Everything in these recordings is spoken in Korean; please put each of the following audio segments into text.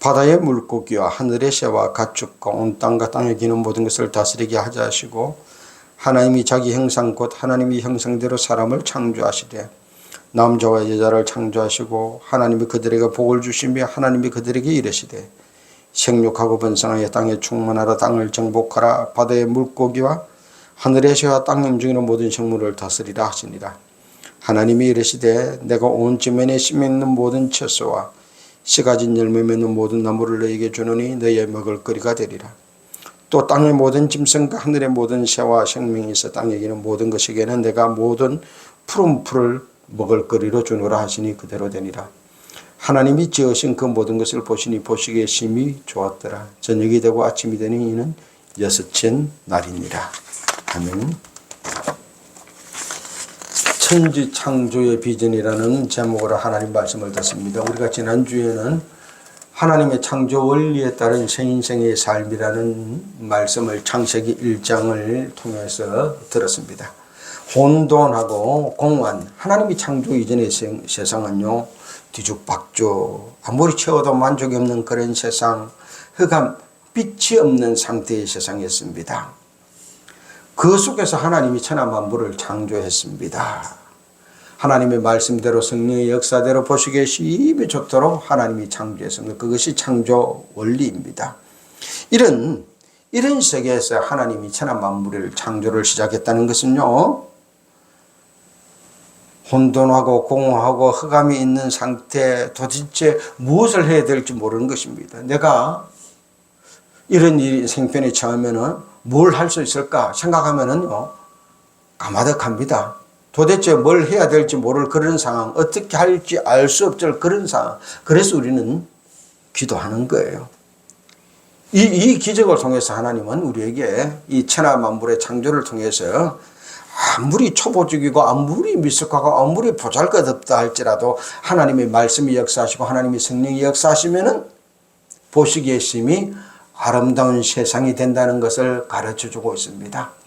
바다의 물고기와 하늘의 새와 가축과 온 땅과 땅에 기는 모든 것을 다스리게 하자 하시고 하나님이 자기 형상 곧 하나님이 형상대로 사람을 창조하시되 남자와 여자를 창조하시고 하나님이 그들에게 복을 주시며 하나님이 그들에게 이르시되 생육하고 번성하여 땅에 충만하라 땅을 정복하라. 바다의 물고기와 하늘의 새와 땅 움직이는 모든 생물을 다스리라 하시니라. 하나님이 이르시되 내가 온 지면에 심 있는 모든 채소와 씨 가진 열매 맺는 모든 나무를 너에게 주노니 너의 먹을 거리가 되리라. 또 땅의 모든 짐승과 하늘의 모든 새와 생명이 있어 땅에 기는 모든 것에게는 내가 모든 푸른 풀을 먹을 거리로 주노라 하시니 그대로 되니라. 하나님이 지으신 그 모든 것을 보시니 보시기에 심히 좋았더라. 저녁이 되고 아침이 되니 이는 여섯째 날이니라. 아멘. 천지 창조의 비전이라는 제목으로 하나님 말씀을 듣습니다. 우리가 지난주에는 하나님의 창조 원리에 따른 생인생의 삶이라는 말씀을 창세기 1장을 통해서 들었습니다. 혼돈하고 공원, 하나님이 창조 이전의 세- 세상은요, 뒤죽박죽, 아무리 채워도 만족이 없는 그런 세상, 흑암, 빛이 없는 상태의 세상이었습니다. 그 속에서 하나님이 천하 만물을 창조했습니다. 하나님의 말씀대로 성령의 역사대로 보시기에 심히 좋도록 하나님이 창조했습니다. 그것이 창조 원리입니다. 이런 이런 세계에서 하나님이 천하 만물을 창조를 시작했다는 것은요. 혼돈하고 공허하고 흑암이 있는 상태 도대체 무엇을 해야 될지 모르는 것입니다. 내가 이런 일이 생편에 처하면은 뭘 할 수 있을까 생각하면은요 까마득합니다. 도대체 뭘 해야 될지 모를 그런 상황, 어떻게 할지 알 수 없을 그런 상황. 그래서 우리는 기도하는 거예요. 이, 이 기적을 통해서 하나님은 우리에게 이 천하 만물의 창조를 통해서 아무리 초보적이고 아무리 미숙하고 아무리 보잘것없다 할지라도 하나님의 말씀이 역사하시고 하나님의 성령이 역사하시면은 보시기에 심히 아름다운 세상이 된다는 것을 가르쳐 주고 있습니다.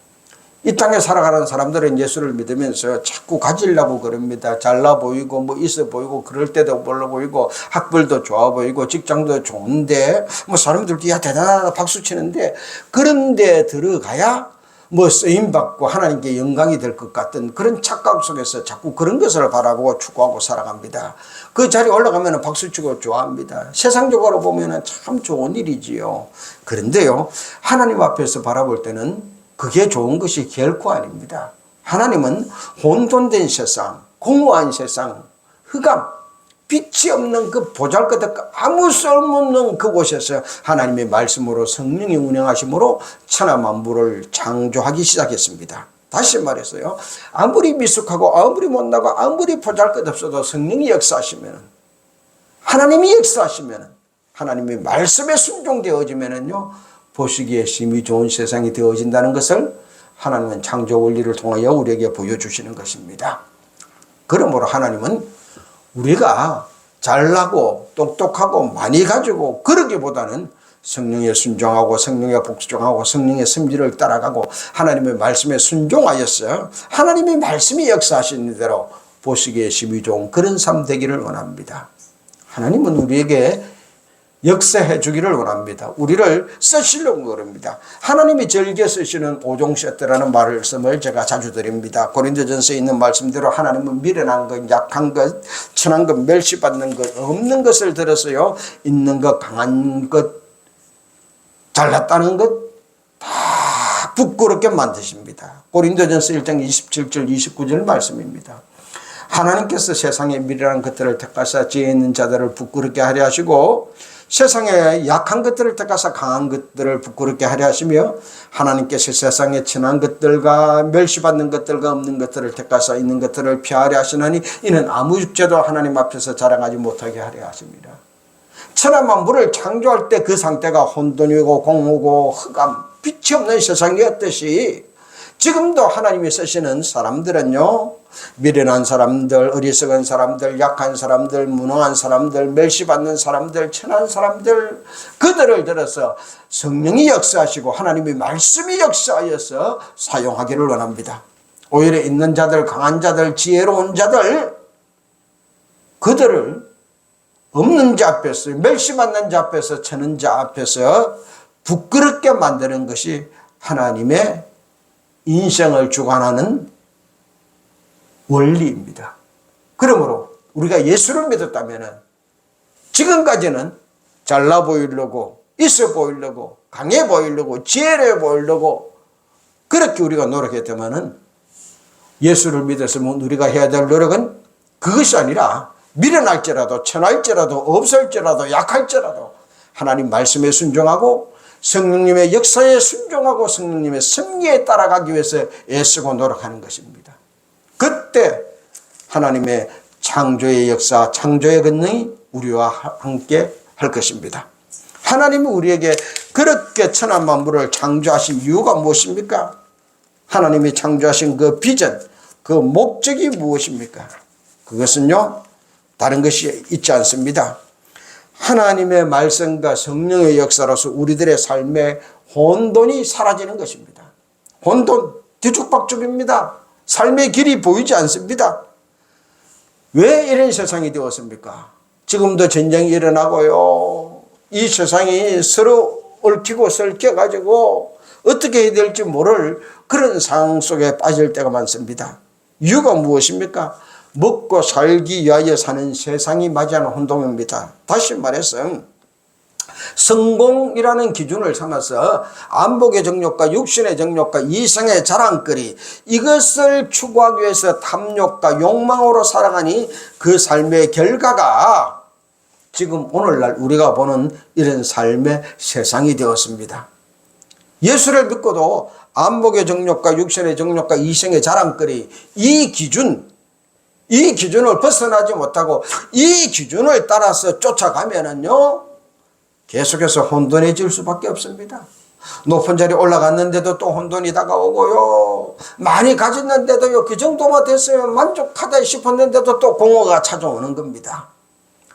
이 땅에 살아가는 사람들은 예수를 믿으면서 자꾸 가지려고 그럽니다. 잘나 보이고 뭐 있어 보이고 그럴 때도 몰라 보이고 학벌도 좋아 보이고 직장도 좋은데 뭐 사람들도 야 대단하다 박수 치는데 그런데 들어가야 뭐 쓰임 받고 하나님께 영광이 될 것 같은 그런 착각 속에서 자꾸 그런 것을 바라보고 추구하고 살아갑니다. 그 자리에 올라가면 박수 치고 좋아합니다. 세상적으로 보면 참 좋은 일이지요. 그런데요, 하나님 앞에서 바라볼 때는 그게 좋은 것이 결코 아닙니다. 하나님은 혼돈된 세상, 공허한 세상, 흑암, 빛이 없는 그 보잘것없고 아무 쓸모없는 그곳에서 하나님의 말씀으로 성령이 운행하심으로 천하 만물을 창조하기 시작했습니다. 다시 말해서요. 아무리 미숙하고 아무리 못나고 아무리 보잘것없어도 성령이 역사하시면 하나님이 역사하시면 하나님의 말씀에 순종되어지면은요. 보시기에 심히 좋은 세상이 되어진다는 것을 하나님은 창조 원리를 통하여 우리에게 보여주시는 것입니다. 그러므로 하나님은 우리가 잘나고 똑똑하고 많이 가지고 그러기보다는 성령에 순종하고 성령에 복종하고 성령의 성질을 따라가고 하나님의 말씀에 순종하였어 하나님의 말씀이 역사하시는 대로 보시기에 심히 좋은 그런 삶 되기를 원합니다. 하나님은 우리에게 역사해 주기를 원합니다. 우리를 쓰시려고 그럽니다. 하나님이 즐겨 쓰시는 오종 세트라는 말씀을 제가 자주 드립니다. 고린도전서에 있는 말씀대로 하나님은 미련한 것, 약한 것, 천한 것, 멸시받는 것, 없는 것을 들어서요. 있는 것, 강한 것, 잘났다는 것 다 부끄럽게 만드십니다. 고린도전서 1장 27절 29절 말씀입니다. 하나님께서 세상의 미련한 것들을 택하사 지혜 있는 자들을 부끄럽게 하려 하시고 세상에 약한 것들을 택하사 강한 것들을 부끄럽게 하려 하시며 하나님께서 세상에 친한 것들과 멸시받는 것들과 없는 것들을 택하사 있는 것들을 피하려 하시나니 이는 아무 육체도 하나님 앞에서 자랑하지 못하게 하려 하십니다. 천하만 물을 창조할 때 그 상태가 혼돈이고 공허고 흑암, 빛이 없는 세상이었듯이 지금도 하나님이 쓰시는 사람들은요, 미련한 사람들, 어리석은 사람들, 약한 사람들, 무능한 사람들, 멸시받는 사람들, 천한 사람들, 그들을 들어서 성령이 역사하시고 하나님의 말씀이 역사하여서 사용하기를 원합니다. 오히려 있는 자들, 강한 자들, 지혜로운 자들, 그들을 없는 자 앞에서, 멸시받는 자 앞에서, 쳐는 자 앞에서 부끄럽게 만드는 것이 하나님의 인생을 주관하는 원리입니다. 그러므로 우리가 예수를 믿었다면 지금까지는 잘나 보이려고 있어 보이려고 강해 보이려고 지혜로워 보이려고 그렇게 우리가 노력했다면은 예수를 믿었으면 우리가 해야 될 노력은 그것이 아니라 미련할지라도 천할지라도 없을지라도 약할지라도 하나님 말씀에 순종하고 성령님의 역사에 순종하고 성령님의 섭리에 따라가기 위해서 애쓰고 노력하는 것입니다. 그때 하나님의 창조의 역사, 창조의 권능이 우리와 함께 할 것입니다. 하나님이 우리에게 그렇게 천한 만물을 창조하신 이유가 무엇입니까? 하나님이 창조하신 그 비전, 그 목적이 무엇입니까? 그것은요, 다른 것이 있지 않습니다. 하나님의 말씀과 성령의 역사로서 우리들의 삶에 혼돈이 사라지는 것입니다. 혼돈, 뒤죽박죽입니다. 삶의 길이 보이지 않습니다. 왜 이런 세상이 되었습니까? 지금도 전쟁이 일어나고요. 이 세상이 서로 얽히고 설켜가지고 어떻게 해야 될지 모를 그런 상황 속에 빠질 때가 많습니다. 이유가 무엇입니까? 먹고 살기 위하여 사는 세상이 맞이하는 혼동입니다. 다시 말해서 성공이라는 기준을 삼아서 안복의 정욕과 육신의 정욕과 이성의 자랑거리 이것을 추구하기 위해서 탐욕과 욕망으로 살아가니 그 삶의 결과가 지금 오늘날 우리가 보는 이런 삶의 세상이 되었습니다. 예수를 믿고도 안복의 정욕과 육신의 정욕과 이성의 자랑거리 이 기준 이 기준을 벗어나지 못하고 이 기준을 따라서 쫓아가면은요 계속해서 혼돈해질 수밖에 없습니다. 높은 자리 올라갔는데도 또 혼돈이 다가오고요. 많이 가졌는데도요, 그 정도만 됐으면 만족하다 싶었는데도 또 공허가 찾아오는 겁니다.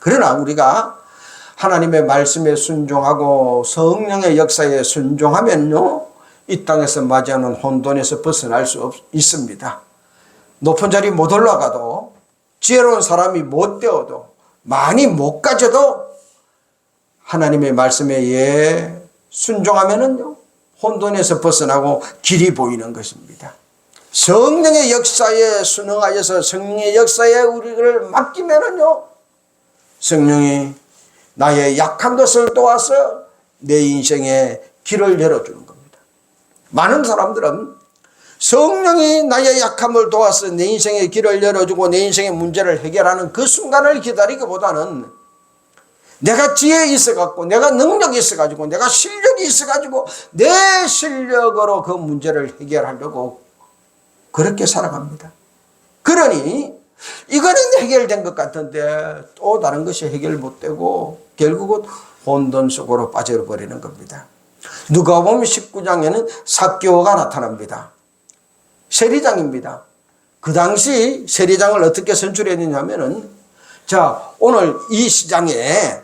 그러나 우리가 하나님의 말씀에 순종하고 성령의 역사에 순종하면요, 이 땅에서 맞이하는 혼돈에서 벗어날 수 없, 있습니다. 높은 자리 못 올라가도, 지혜로운 사람이 못 되어도, 많이 못 가져도 하나님의 말씀에 예 순종하면은요 혼돈에서 벗어나고 길이 보이는 것입니다. 성령의 역사에 순응하여서 성령의 역사에 우리를 맡기면은요 성령이 나의 약한 것을 도와서 내 인생의 길을 열어주는 겁니다. 많은 사람들은 성령이 나의 약함을 도와서 내 인생의 길을 열어주고 내 인생의 문제를 해결하는 그 순간을 기다리기보다는 내가 지혜 있어갖고, 내가 능력이 있어가지고, 내가 실력이 있어가지고, 내 실력으로 그 문제를 해결하려고 그렇게 살아갑니다. 그러니, 이거는 해결된 것 같은데, 또 다른 것이 해결 못 되고, 결국은 혼돈 속으로 빠져버리는 겁니다. 누가 보면 19장에는 사교가 나타납니다. 세리장입니다. 그 당시 세리장을 어떻게 선출했느냐면은, 자, 오늘 이 시장에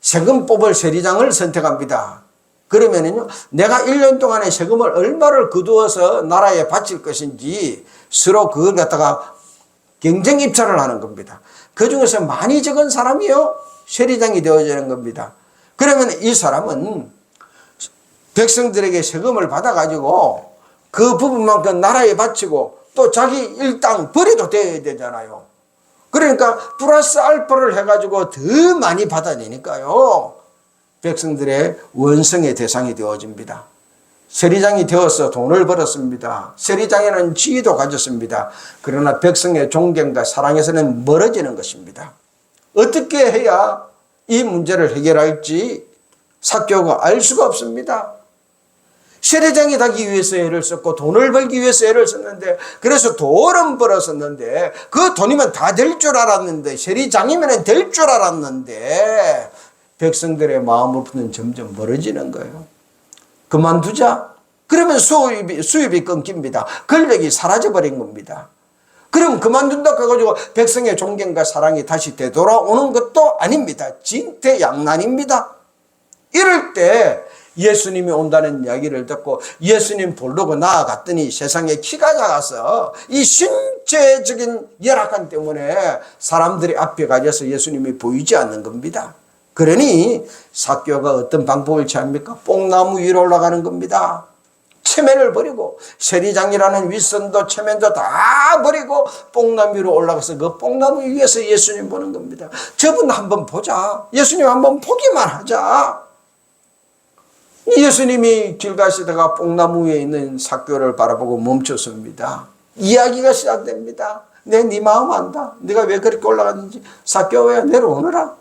세금 뽑을 세리장을 선택합니다. 그러면은요, 내가 1년 동안에 세금을 얼마를 거두어서 나라에 바칠 것인지 서로 그걸 갖다가 경쟁 입찰을 하는 겁니다. 그 중에서 많이 적은 사람이요, 세리장이 되어지는 겁니다. 그러면 이 사람은 백성들에게 세금을 받아가지고 그 부분만큼 나라에 바치고 또 자기 일당 벌이도 돼야 되잖아요. 그러니까 플러스 알파를 해가지고 더 많이 받아내니까요. 백성들의 원성의 대상이 되어집니다. 세리장이 되어서 돈을 벌었습니다. 세리장에는 지위도 가졌습니다. 그러나 백성의 존경과 사랑에서는 멀어지는 것입니다. 어떻게 해야 이 문제를 해결할지 사교가 알 수가 없습니다. 세례장이 되기 위해서 애를 썼고 돈을 벌기 위해서 애를 썼는데 그래서 돈은 벌었었는데 그 돈이면 다 될 줄 알았는데 세리장이면 될 줄 알았는데 백성들의 마음으로부터는 점점 멀어지는 거예요. 그만두자. 그러면 수입이, 수입이 끊깁니다. 권력이 사라져버린 겁니다. 그럼 그만둔다 해가지고 백성의 존경과 사랑이 다시 되돌아오는 것도 아닙니다. 진퇴양난입니다. 이럴 때 예수님이 온다는 이야기를 듣고 예수님 부르고 나아갔더니 세상에 키가 작아서 이 신체적인 열악한 때문에 사람들이 앞에 가져서 예수님이 보이지 않는 겁니다. 그러니 사교가 어떤 방법을 취합니까? 뽕나무 위로 올라가는 겁니다. 체면을 버리고 세리장이라는 윗선도 체면도 다 버리고 뽕나무 위로 올라가서 그 뽕나무 위에서 예수님 보는 겁니다. 저분 한번 보자. 예수님 한번 보기만 하자. 예수님이 길 가시다가 뽕나무 위에 있는 사교를 바라보고 멈췄습니다. 이야기가 시작됩니다. 내 네 마음 안다. 네가 왜 그렇게 올라갔는지 사교야 내려오너라.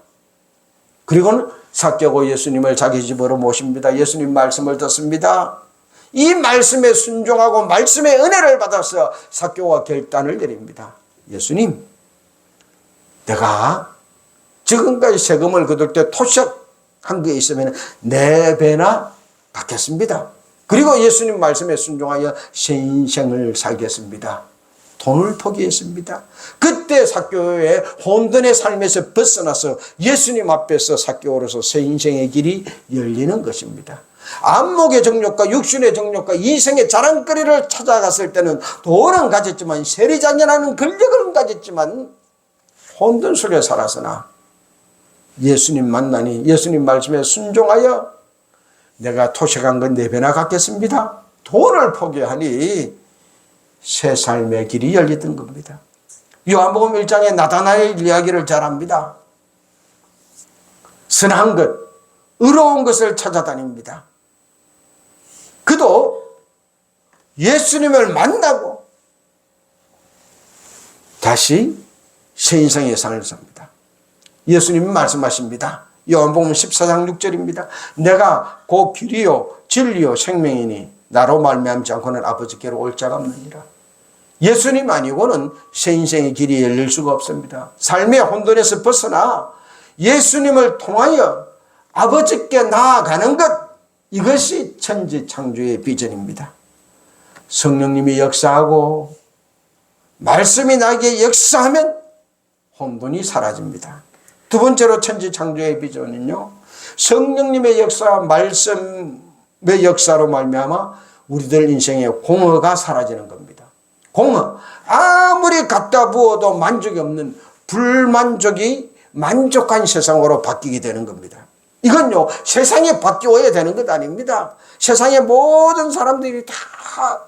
그리고는 사교고 예수님을 자기 집으로 모십니다. 예수님 말씀을 듣습니다. 이 말씀에 순종하고 말씀의 은혜를 받아서 사교와 결단을 내립니다. 예수님, 내가 지금까지 세금을 거둘 때 토식한 게 있으면 네 배나 갚겠습니다. 그리고 예수님 말씀에 순종하여 새 인생을 살겠습니다. 돈을 포기했습니다. 그때 사교의 혼돈의 삶에서 벗어나서 예수님 앞에서 사교로서 새 인생의 길이 열리는 것입니다. 안목의 정욕과 육신의 정욕과 이생의 자랑거리를 찾아갔을 때는 돈은 가졌지만 세리자녀라는 권력은 가졌지만 혼돈 속에 살아서나 예수님 만나니 예수님 말씀에 순종하여 내가 토식한 건 네 배나 갚겠습니다. 돈을 포기하니 새 삶의 길이 열리던 겁니다. 요한복음 1장에 나다나엘 이야기를 잘합니다. 선한 것, 의로운 것을 찾아다닙니다. 그도 예수님을 만나고 다시 새 인생의 삶을 삽니다. 예수님이 말씀하십니다. 요한복음 14장 6절입니다. 내가 곧 길이요 진리요 생명이니 나로 말미암지 않고는 아버지께로 올 자가 없느니라. 예수님 아니고는 새 인생의 길이 열릴 수가 없습니다. 삶의 혼돈에서 벗어나 예수님을 통하여 아버지께 나아가는 것 이것이 천지 창조의 비전입니다. 성령님이 역사하고 말씀이 나에게 역사하면 혼돈이 사라집니다. 두 번째로 천지 창조의 비전은요. 성령님의 역사, 말씀의 역사로 말미암아 우리들 인생의 공허가 사라지는 겁니다. 공허. 아무리 갖다 부어도 만족이 없는 불만족이 만족한 세상으로 바뀌게 되는 겁니다. 이건요, 세상이 바뀌어야 되는 것 아닙니다. 세상의 모든 사람들이 다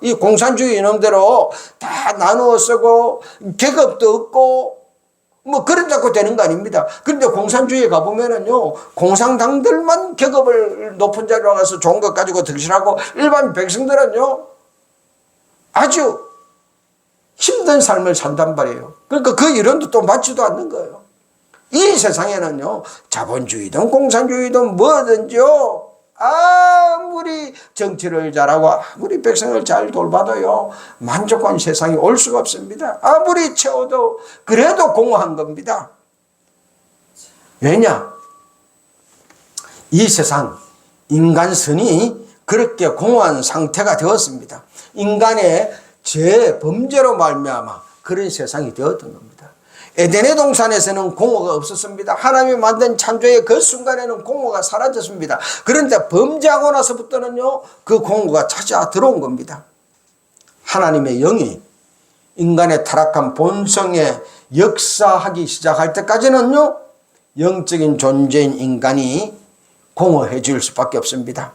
이 공산주의 이놈대로 다 나누어 쓰고, 계급도 없고, 뭐 그런다고 되는 거 아닙니다. 그런데 공산주의에 가보면은요, 공산당들만 계급을 높은 자리로 가서 좋은 것 가지고 득실하고, 일반 백성들은요, 아주 힘든 삶을 산단 말이에요. 그러니까 그 이론도 또 맞지도 않는 거예요. 이 세상에는요, 자본주의든 공산주의든 뭐든지요, 아무리 정치를 잘하고 아무리 백성을 잘 돌봐도요, 만족한 세상이 올 수가 없습니다. 아무리 채워도 그래도 공허한 겁니다. 왜냐? 이 세상, 인간 선이 그렇게 공허한 상태가 되었습니다. 인간의 죄, 범죄로 말미암아 그런 세상이 되었던 겁니다. 에덴의 동산에서는 공허가 없었습니다. 하나님이 만든 창조의 그 순간에는 공허가 사라졌습니다. 그런데 범죄하고 나서부터는요, 그 공허가 찾아 들어온 겁니다. 하나님의 영이 인간의 타락한 본성에 역사하기 시작할 때까지는요, 영적인 존재인 인간이 공허해질 수밖에 없습니다.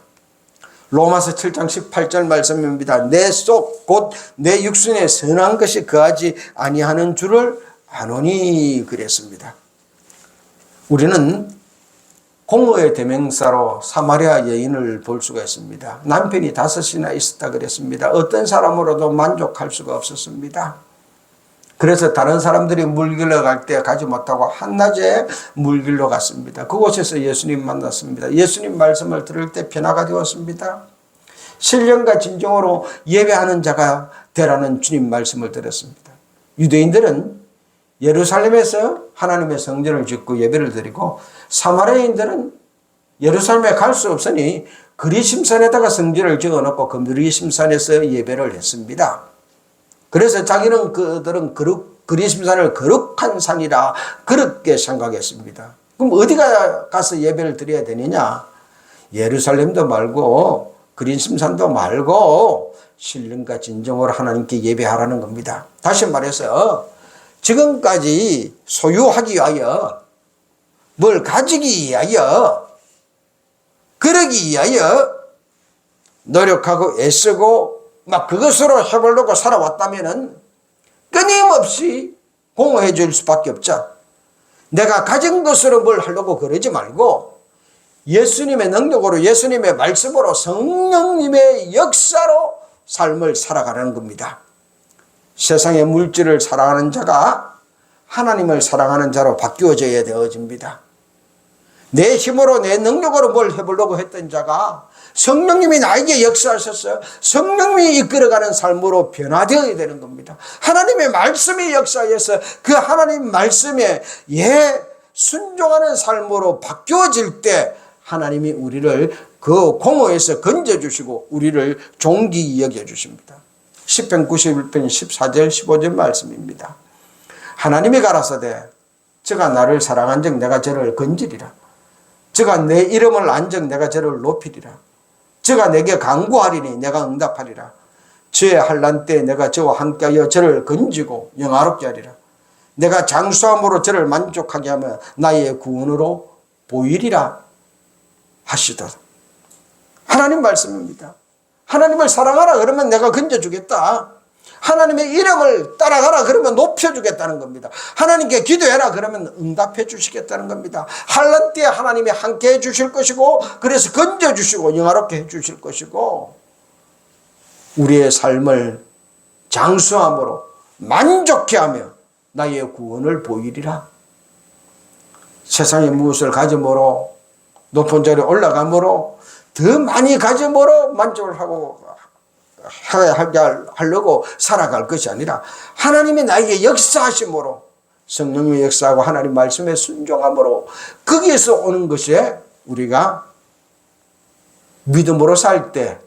로마서 7장 18절 말씀입니다. 내 속 곧 내 육신에 선한 것이 거하지 아니하는 줄을 아노니 그랬습니다. 우리는 공허의 대명사로 사마리아 여인을 볼 수가 있습니다. 남편이 다섯이나 있었다 그랬습니다. 어떤 사람으로도 만족할 수가 없었습니다. 그래서 다른 사람들이 물길로 갈때 가지 못하고 한낮에 물길로 갔습니다. 그곳에서 예수님 만났습니다. 예수님 말씀을 들을 때 변화가 되었습니다. 신령과 진정으로 예배하는 자가 되라는 주님 말씀을 들었습니다. 유대인들은 예루살렘에서 하나님의 성전을 짓고 예배를 드리고 사마리아인들은 예루살렘에 갈 수 없으니 그리심산에다가 성전을 지어놓고 그 그리심산에서 예배를 했습니다. 그래서 자기는 그들은 거룩, 그리심산을 거룩한 산이라 그렇게 생각했습니다. 그럼 어디가 가서 예배를 드려야 되느냐? 예루살렘도 말고 그리심산도 말고 신령과 진정으로 하나님께 예배하라는 겁니다. 다시 말해서 지금까지 소유하기 위하여 뭘 가지기 위하여 그러기 위하여 노력하고 애쓰고 막 그것으로 해보려고 살아왔다면은 끊임없이 공허해 줄 수밖에 없죠. 내가 가진 것으로 뭘 하려고 그러지 말고 예수님의 능력으로 예수님의 말씀으로 성령님의 역사로 삶을 살아가는 겁니다. 세상의 물질을 사랑하는 자가 하나님을 사랑하는 자로 바뀌어져야 되어집니다. 내 힘으로 내 능력으로 뭘 해보려고 했던 자가 성령님이 나에게 역사하셨어요. 성령님이 이끌어가는 삶으로 변화되어야 되는 겁니다. 하나님의 말씀이 역사해서 그 하나님 말씀에 예 순종하는 삶으로 바뀌어질 때 하나님이 우리를 그 공허에서 건져주시고 우리를 종기 여겨 주십니다. 10편 91편 14절 15절 말씀입니다. 하나님이 가라사대 저가 나를 사랑한 적 내가 저를 건지리라. 저가 내 이름을 안적 내가 저를 높이리라. 저가 내게 강구하리니 내가 응답하리라. 저의 한란 때 내가 저와 함께하여 저를 건지고 영화롭게 하리라. 내가 장수함으로 저를 만족하게 하며 나의 구원으로 보이리라 하시더라. 하나님 말씀입니다. 하나님을 사랑하라 그러면 내가 건져주겠다. 하나님의 이름을 따라가라 그러면 높여주겠다는 겁니다. 하나님께 기도해라 그러면 응답해 주시겠다는 겁니다. 한란 때 하나님이 함께 해 주실 것이고 그래서 건져 주시고 영화롭게 해 주실 것이고 우리의 삶을 장수함으로 만족해 하며 나의 구원을 보이리라. 세상에 무엇을 가짐으로 높은 자리에 올라감으로 더 많이 가짐으로 만족을 하고 하려고 살아갈 것이 아니라 하나님이 나에게 역사하심으로 성령의 역사하고 하나님 말씀에 순종함으로 거기에서 오는 것이 우리가 믿음으로 살 때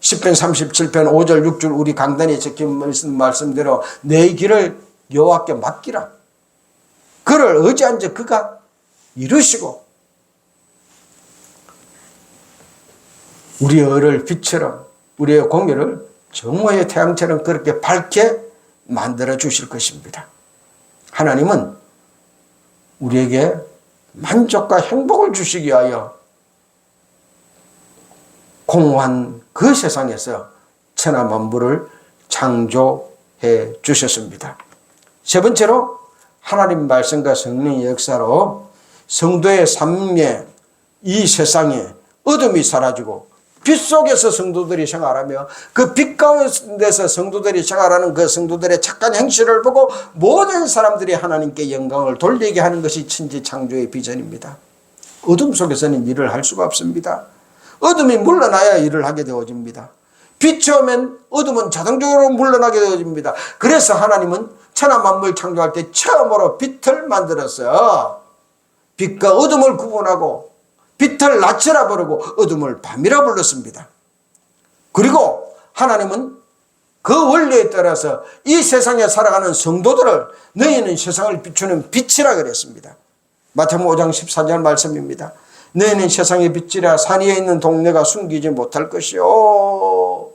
10편 37편 5절 6절 우리 강단에 적힌 말씀대로 내 길을 여호와께 맡기라. 그를 의지한 자 그가 이루시고 우리의 의를 빛처럼 우리의 공유를 정오의 태양처럼 그렇게 밝게 만들어 주실 것입니다. 하나님은 우리에게 만족과 행복을 주시기 위하여 공허한 그 세상에서 천하 만물을 창조해 주셨습니다. 세 번째로 하나님 말씀과 성령의 역사로 성도의 삶에 이 세상에 어둠이 사라지고 빛 속에서 성도들이 생활하며 그 빛 가운데서 성도들이 생활하는 그 성도들의 착한 행실을 보고 모든 사람들이 하나님께 영광을 돌리게 하는 것이 천지 창조의 비전입니다. 어둠 속에서는 일을 할 수가 없습니다. 어둠이 물러나야 일을 하게 되어집니다. 빛이 오면 어둠은 자동적으로 물러나게 되어집니다. 그래서 하나님은 천하 만물 창조할 때 처음으로 빛을 만들었어요. 빛과 어둠을 구분하고 빛을 낮이라 부르고 어둠을 밤이라 불렀습니다. 그리고 하나님은 그 원리에 따라서 이 세상에 살아가는 성도들을 너희는 세상을 비추는 빛이라 그랬습니다. 마태복음 5장 14절 말씀입니다. 너희는 세상의 빛이라 산 위에 있는 동네가 숨기지 못할 것이요.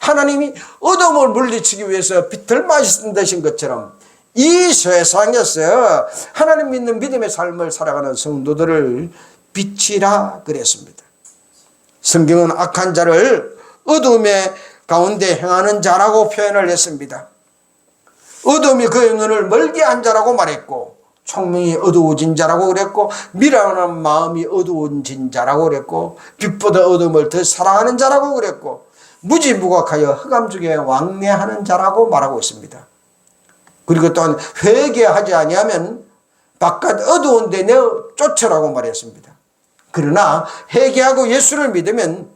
하나님이 어둠을 물리치기 위해서 빛을 만드신 것처럼 이 세상에서 하나님 믿는 믿음의 삶을 살아가는 성도들을 빛이라 그랬습니다. 성경은 악한 자를 어둠의 가운데 행하는 자라고 표현을 했습니다. 어둠이 그 영혼을 멀게 한 자라고 말했고 총명이 어두워진 자라고 그랬고 미련한 마음이 어두워진 자라고 그랬고 빛보다 어둠을 더 사랑하는 자라고 그랬고 무지무각하여 흑암 중에 왕래하는 자라고 말하고 있습니다. 그리고 또한 회개하지 아니하면 바깥 어두운 데 내어 쫓으라고 말했습니다. 그러나 회개하고 예수를 믿으면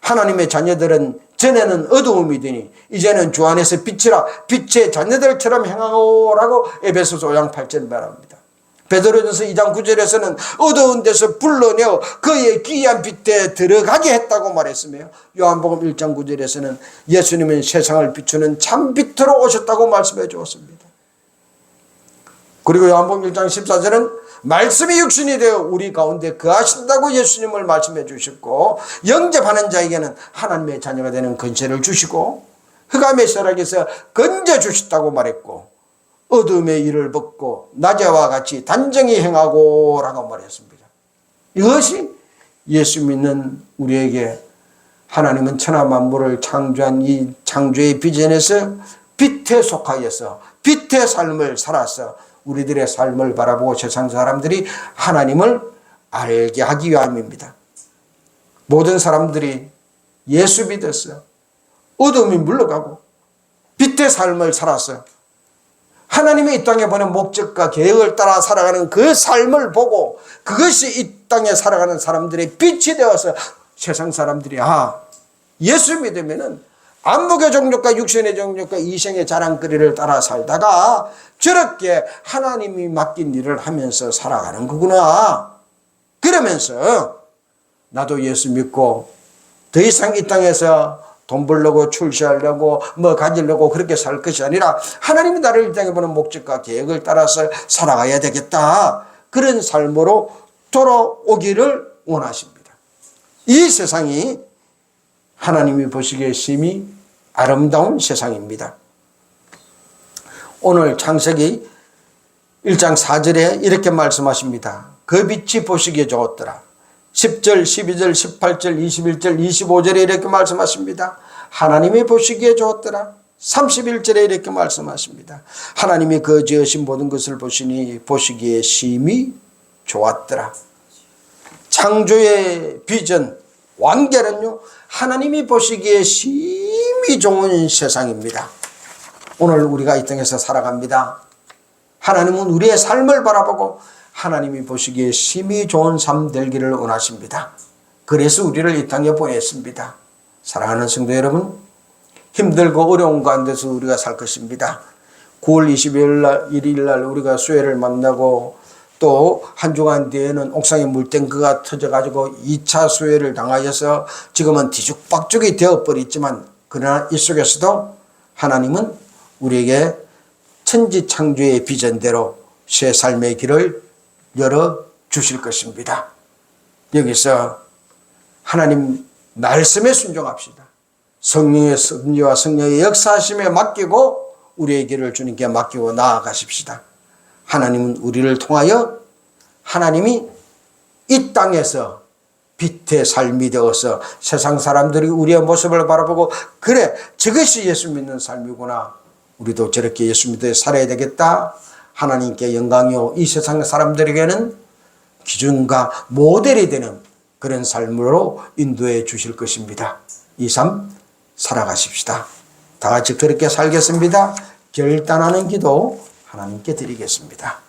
하나님의 자녀들은 전에는 어두움이더니 이제는 주 안에서 빛이라 빛의 자녀들처럼 행하오라고 에베소서 5장 8절 말합니다. 베드로전서 2장 9절에서는 어두운 데서 불러내어 그의 귀한 빛에 들어가게 했다고 말했으며 요한복음 1장 9절에서는 예수님은 세상을 비추는 참 빛으로 오셨다고 말씀해 주었습니다. 그리고 요한복음 1장 14절은 말씀이 육신이 되어 우리 가운데 거하신다고 예수님을 말씀해 주셨고 영접하는 자에게는 하나님의 자녀가 되는 건세를 주시고 흑암의 세락에서 건져 주셨다고 말했고 어둠의 일을 벗고 낮에와 같이 단정히 행하고 라고 말했습니다. 이것이 예수 믿는 우리에게 하나님은 천하 만물을 창조한 이 창조의 비전에서 빛에 속하여서 빛의 삶을 살아서 우리들의 삶을 바라보고 세상 사람들이 하나님을 알게 하기 위함입니다. 모든 사람들이 예수 믿었어. 어둠이 물러가고 빛의 삶을 살아서 하나님의 이 땅에 보낸 목적과 계획을 따라 살아가는 그 삶을 보고 그것이 이 땅에 살아가는 사람들의 빛이 되어서 세상 사람들이 아 예수 믿으면은 안목의 종족과 육신의 종족과 이생의 자랑거리를 따라 살다가 저렇게 하나님이 맡긴 일을 하면서 살아가는 거구나. 그러면서 나도 예수 믿고 더 이상 이 땅에서 돈 벌려고 출세하려고 뭐 가지려고 그렇게 살 것이 아니라 하나님이 나를 이 땅에 보는 목적과 계획을 따라서 살아가야 되겠다. 그런 삶으로 돌아오기를 원하십니다. 이 세상이 하나님이 보시기에 심히 아름다운 세상입니다. 오늘 창세기 1장 4절에 이렇게 말씀하십니다. 그 빛이 보시기에 좋았더라. 10절, 12절, 18절, 21절, 25절에 이렇게 말씀하십니다. 하나님이 보시기에 좋았더라. 31절에 이렇게 말씀하십니다. 하나님이 그 지으신 모든 것을 보시니 보시기에 심히 좋았더라. 창조의 비전, 완결은요, 하나님이 보시기에 심히 좋은 세상입니다. 오늘 우리가 이 땅에서 살아갑니다. 하나님은 우리의 삶을 바라보고 하나님이 보시기에 심히 좋은 삶 되기를 원하십니다. 그래서 우리를 이 땅에 보냈습니다. 사랑하는 성도 여러분, 힘들고 어려운 가운데서 우리가 살 것입니다. 9월 20일 날, 1일 날 우리가 수혜를 만나고 또 한 주간 뒤에는 옥상에 물탱크가 터져가지고 2차 수혜를 당하여서 지금은 뒤죽박죽이 되어버렸지만 그러나 이 속에서도 하나님은 우리에게 천지 창조의 비전대로 새 삶의 길을 열어 주실 것입니다. 여기서 하나님 말씀에 순종합시다. 성령의 섭리와 성령의 역사하심에 맡기고 우리의 길을 주님께 맡기고 나아가십시다. 하나님은 우리를 통하여 하나님이 이 땅에서 빛의 삶이 되어서 세상 사람들이 우리의 모습을 바라보고 그래 저것이 예수 믿는 삶이구나. 우리도 저렇게 예수 믿어 살아야 되겠다. 하나님께 영광이요. 이 세상 사람들에게는 기준과 모델이 되는 그런 삶으로 인도해 주실 것입니다. 이 삶 살아가십시다. 다 같이 그렇게 살겠습니다. 결단하는 기도 하나님께 드리겠습니다